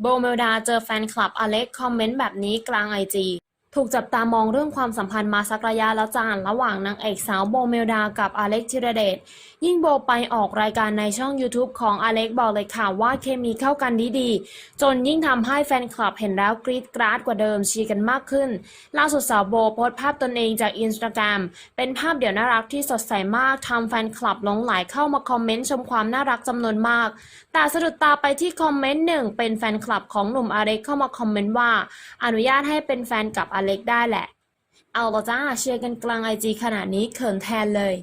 โบเมลดาเจอแฟนคลับอเล็กคอมเมนต์แบบนี้กลางไอจี ถูกจับตามองเรื่องความสัมพันธ์มาสักระยะแล้วจานระหว่างนางเอกสาวโบเมลดากับอเล็กธิรเดชยิ่งโบไปออกรายการในช่อง YouTube ของอเล็กบอกเลยค่ะว่าเคมีเข้ากันดีๆ จนยิ่งทำให้แฟนคลับเห็นแล้วกรี๊ดกราดกว่าเดิมชีกันมากขึ้น ล่าสุดสาวโบโพสต์ภาพตนเองจากอินสตาแกรมเป็นภาพเดี่ยวน่ารักที่สดใสมากทำแฟนคลับหลงไหลเข้ามาคอมเมนต์ชมความน่ารักจำนวนมาก แต่สะดุดตาไปที่คอมเมนต์หนึ่งเป็นแฟนคลับของหนุ่มอเล็กเข้ามาคอมเมนต์ว่า อนุญาตให้เป็นแฟนกับอเล็กได้แหละ เอาละจ้าเชียร์กันกลางไอจีขนาดนี้เขินแทนเลย